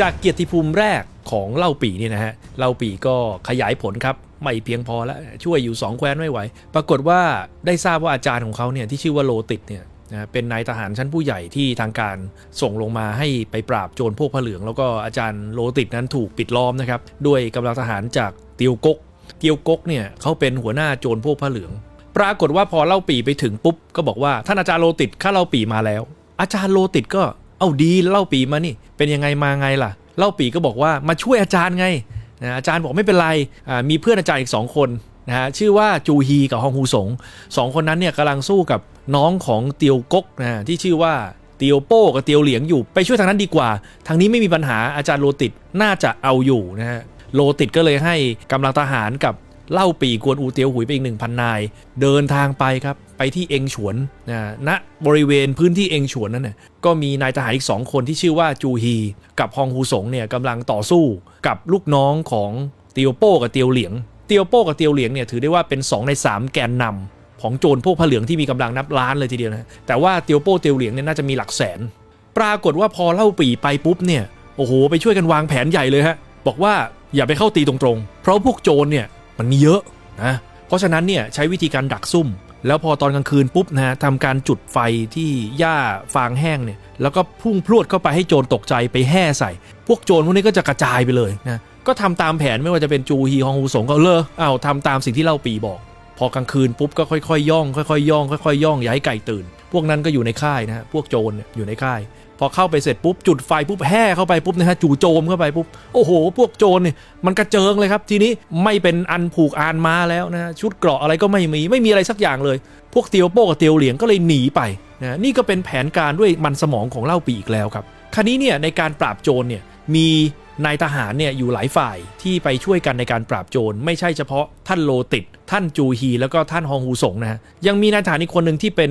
จากเกียรติภูมิแรกของเล่าปีเนี่ยนะฮะเล่าปีก็ขยายผลครับไม่เพียงพอแล้วช่วยอยู่ 2 แคว้นไม่ไหว ปรากฏว่าได้ทราบว่าอาจารย์ของเขาเนี่ยที่ชื่อว่าโลติดเนี่ยนะเป็นนายทหารชั้นผู้ใหญ่ที่ทางการส่งลงมาให้ไปปราบโจรพวกผ้าเหลือง แล้วก็อาจารย์โลติดนั้นถูกปิดล้อมนะครับด้วยกำลังทหารจากเตียวกก เตียวกกเนี่ยเขาเป็นหัวหน้าโจรพวกผ้าเหลือง ปรากฏว่าพอเล่าปีไปถึงปุ๊บก็บอกว่าท่านอาจารย์โลติดข้าเล่าปีมาแล้ว อาจารย์โลติดก็ เอาดีเล่าปีมานี่ เป็นยังไงมาไงล่ะ เล่าปีก็บอกว่ามาช่วยอาจารย์ไงนะอาจารย์บอกไม่เป็นไรมีเพื่อนอาจารย์อีก 2 คนนะฮะชื่อว่าจูฮีกับฮองฮูสงสองคนนั้นเนี่ยกำลังสู้กับน้องของเตียวกกนะที่ชื่อว่าเตียวโป้กับเตียวเหลียงอยู่ ไปช่วยทางนั้นดีกว่า ทางนี้ไม่มีปัญหาอาจารย์โลติดน่าจะเอาอยู่นะฮะโลติดก็เลยให้กำลังทหารกับเล่าปีกวนอูเตียวหุยไปอีกหนึ่งพันนาย เดินทางไปครับ ไปที่เองฉวนนะณบริเวณพื้นที่เองฉวนนั้นน่ะก็มีนายทหารอีก2คนที่ชื่อว่าจูฮีกับฮองฮูสงเนี่ยกำลังต่อสู้กับลูกน้องของเตียวโป้กับเตียวเหลียง เตียวโป้กับเตียวเหลียงเนี่ยถือได้ว่าเป็น 2 ใน 3 แกนนำของโจรพวกผ้าเหลืองที่มีกำลังนับล้านเลยทีเดียวนะแต่ว่าเตียวโป้เตียวเหลียงเนี่ยน่าจะมีหลักแสน ปรากฏว่าพอเล่าปี่ไปปุ๊บเนี่ยโอ้โหไปช่วยกันวางแผนใหญ่เลยฮะบอกว่าอย่าไปเข้าตีตรงๆ เพราะพวกโจรเนี่ยมันมีเยอะนะ เพราะฉะนั้นเนี่ยใช้วิธีการดักซุ่ม แล้วพอตอนกลางคืนปุ๊บนะฮะทำการจุดไฟที่หญ้าฟางแห้งเนี่ยแล้วก็พุ่งพรวดเข้าไปให้โจรตกใจไปแห่ใส่ พวกโจรพวกนี้ก็จะกระจายไปเลยนะก็ทำตามแผนไม่ว่าจะเป็นจูฮีฮองฮูสงก็เลอเอ้าวทำตามสิ่งที่เล่าปีบอก พอกลางคืนปุ๊บก็ค่อยๆย่องค่อยๆย่องค่อยๆย่องอย่าให้ไก่ตื่น พวกนั้นก็อยู่ในค่ายนะฮะพวกโจรอยู่ในค่าย พอเข้าไปเสร็จปุ๊บจุดไฟปุ๊บแห่เข้าไปปุ๊บนะฮะจู่โจมเข้าไปปุ๊บโอ้โห พวกโจรเนี่ยมันกระเจิงเลยครับ ทีนี้ไม่เป็นอันผูกอานมาแล้วนะชุดเกราะอะไรก็ไม่มีไม่มีอะไรสักอย่างเลย พวกเตียวโป้กับเตียวเหลียงก็เลยหนีไปนะนี่ก็เป็นแผนการด้วยมันสมองของเล่าปีอีกแล้วครับคราวนี้เนี่ยในการปราบโจรเนี่ยมีนายทหารเนี่ยอยู่หลายฝ่ายที่ไปช่วยกันในการปราบโจรไม่ใช่เฉพาะท่านโลติด ท่านจูฮี แล้วก็ท่านฮองฮูสงนะฮะยังมีนายทหารอีกคนหนึ่งที่เป็น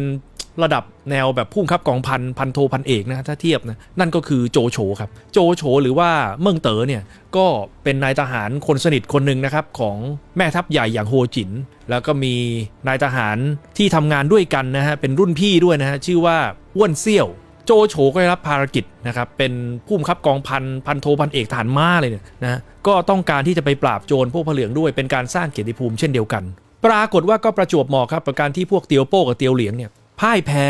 ระดับแนวแบบพุ่งครับกองพันพันโทพันเอกนะถ้าเทียบนะนั่นก็คือโจโฉครับโจโฉหรือว่าเมิงเต๋อเนี่ยก็เป็นนายทหารคนสนิทคนหนึ่งนะครับของแม่ทัพใหญ่อย่างโฮจิน แล้วก็มีนายทหารที่ทำงานด้วยกันนะฮะเป็นรุ่นพี่ด้วยนะฮะชื่อว่าอ้วนเซี่ยวโจโฉก็ได้รับภารกิจนะครับเป็นผู้บังคับกองพันพันโทพันเอกทหารม้าเลยเนี่ยนะก็ต้องการที่จะไปปราบโจรพวกผเหลืองด้วยเป็นการสร้างเกียรติภูมิเช่นเดียวกัน ปรากฏว่าก็ประจวบเหมาะครับกับการที่พวกเตียวโป้กับเตียวเหลียงเนี่ย พ่ายแพ้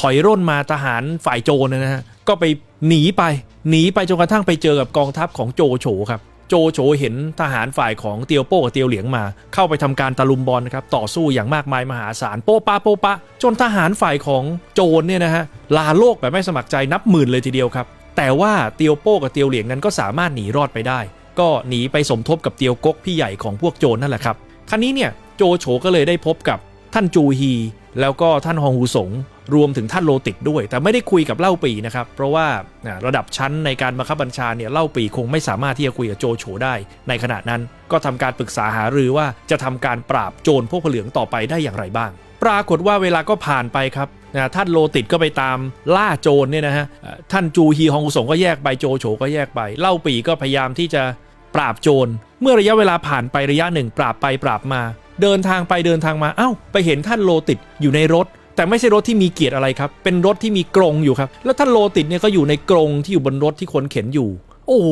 ถอยร่นมาทหารฝ่ายโจรนะฮะก็ไปหนีไปหนีไปจนกระทั่งไปเจอกับกองทัพของโจโฉครับโจโฉเห็นทหารฝ่ายของเตียวโป้กับเตียวเหลียงมา เข้าไปทำการตะลุมบอลนะครับต่อสู้อย่างมากมายมหาศาลโปะปะโปะปะ จนทหารฝ่ายของโจรเนี่ยนะฮะลาโลกแบบไม่สมัครใจนับหมื่นเลยทีเดียวครับ แต่ว่าเตียวโป้กับเตียวเหลียงนั้นก็สามารถหนีรอดไปได้ ก็หนีไปสมทบกับเตียวกกพี่ใหญ่ของพวกโจรนั่นแหละครับครั้นี้เนี่ยโจโฉก็เลยได้พบกับ ท่านจูฮี แล้วก็ท่านฮองฮูสงรวมถึงท่านโลติกด้วย แต่ไม่ได้คุยกับเล่าปีนะครับ เพราะว่าระดับชั้นในการบังคับบัญชาเนี่ยเล่าปีคงไม่สามารถที่จะคุยกับโจโฉได้ ในขณะนั้นก็ทำการปรึกษาหารือว่าจะทำการปราบโจรพวกผเหลืองต่อไปได้อย่างไรบ้าง ปรากฏว่าเวลาก็ผ่านไปครับนะท่านโลติดก็ไปตามล่าโจรเนี่ยนะฮะท่านจูฮีฮองฮูสงก็แยกไปโจโฉก็แยกไปเล่าปีก็พยายามที่จะปราบโจรเมื่อระยะเวลาผ่านไประยะหนึ่งปราบไปปราบมา เดินทางไปเดินทางมาเอ้า ไปเห็นท่านโลติดอยู่ในรถ แต่ไม่ใช่รถที่มีเกียรติอะไรครับ เป็นรถที่มีกรงอยู่ครับ แล้วท่านโลติดเนี่ยก็อยู่ในกรงที่อยู่บนรถที่คนเข็นอยู่ โอ้โห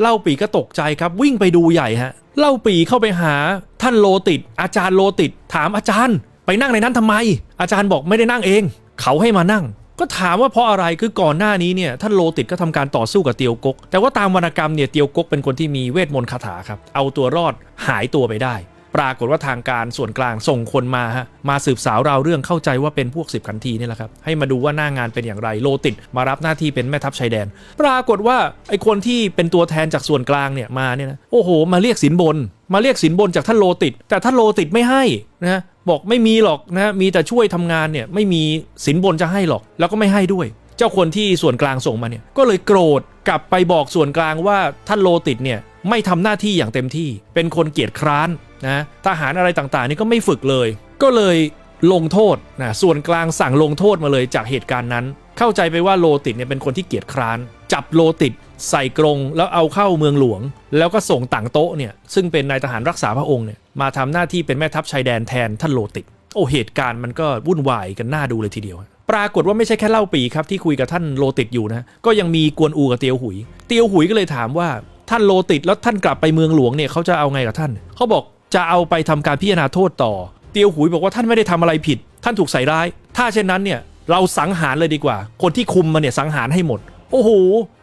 เล่าปีก็ตกใจครับ วิ่งไปดูใหญ่ฮะเล่าปีเข้าไปหาท่านโลติด อาจารย์โลติด ถามอาจารย์ ไปนั่งในนั้นทำไม อาจารย์บอกไม่ได้นั่งเอง เขาให้มานั่งก็ถามว่าเพราะอะไรคือก่อนหน้านี้เนี่ยท่านโลติดก็ทำการต่อสู้กับเตียวกก แต่ว่าตามวรรณกรรมเนี่ยเตียวกกเป็นคนที่มีเวทมนต์คาถาครับ เอาตัวรอดหายตัวไปได้ ปรากฏว่าทางการส่วนกลางส่งคนมาฮะมาสืบสาวราวเรื่องเข้าใจว่าเป็นพวกสิบขันทีนี่แหละครับ ให้มาดูว่าหน้างานเป็นอย่างไรโลติดมารับหน้าที่เป็นแม่ทัพชายแดน ปรากฏว่าไอคนที่เป็นตัวแทนจากส่วนกลางเนี่ยมาเนี่ยนะโอ้โห มาเรียกสินบน มาเรียกสินบนจากท่านโลติด แต่ท่านโลติดไม่ให้นะบอกไม่มีหรอกนะมีแต่ช่วยทำงานเนี่ยไม่มีสินบนจะให้หรอก แล้วก็ไม่ให้ด้วย เจ้าคนที่ส่วนกลางส่งมาเนี่ยก็เลยโกรธกลับไปบอกส่วนกลางว่าท่านโลติดเนี่ย ไม่ทำหน้าที่อย่างเต็มที่ เป็นคนเกียจคร้านนะทหารอะไรต่างๆ นี่ก็ไม่ฝึกเลย ก็เลยลงโทษนะส่วนกลางสั่งลงโทษมาเลยจากเหตุการณ์นั้น เข้าใจไปว่าโลติดเนี่ยเป็นคนที่เกียจคร้าน จับโลติดใส่กรงแล้วเอาเข้าเมืองหลวง แล้วก็ส่งต่างโต๊ะเนี่ยซึ่งเป็นนายทหารรักษาพระองค์เนี่ยมาทำหน้าที่เป็นแม่ทัพชายแดนแทนท่านโลติดโอ้เหตุการณ์มันก็วุ่นวายกันน่าดูเลยทีเดียว ปรากฏว่าไม่ใช่แค่เล่าปีครับที่คุยกับท่านโลติดอยู่นะก็ยังมีกวนอูกับเตียวหุย เตียวหุยก็เลยถามว่า ท่านโลติดแล้วท่านกลับไปเมืองหลวงเนี่ยเขาจะเอาไงกับท่าน เขาบอกจะเอาไปทำการพิจารณาโทษต่อ เตียวหุยบอกว่าท่านไม่ได้ทำอะไรผิด ท่านถูกใส่ร้าย ถ้าเช่นนั้นเนี่ยเราสังหารเลยดีกว่า คนที่คุมมันเนี่ยสังหารให้หมด โอ้โห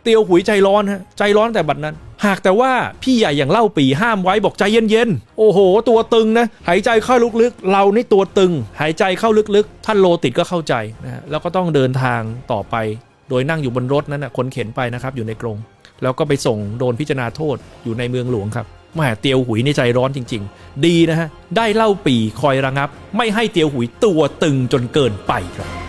เตียวหุยใจร้อนฮะใจร้อนแต่บัดนั้น หากแต่ว่าพี่ใหญ่อย่างเล่าปีห้ามไว้บอกใจเย็นๆ โอ้โห ตัวตึงนะ หายใจเข้าลึกๆ เรานี่ตัวตึง หายใจเข้าลึกๆ ท่านโลติดก็เข้าใจนะฮะแล้วก็ต้องเดินทางต่อไป โดยนั่งอยู่บนรถนั้นนะคนเข็นไปนะครับอยู่ในกรง แล้วก็ไปส่งโดนพิจารณาโทษอยู่ในเมืองหลวงครับแม่เตียวหุยในใจร้อนจริง ๆ ดีนะฮะ ได้เล่าปีคอยระงับ ไม่ให้เตียวหุยตัวตึงจนเกินไปครับ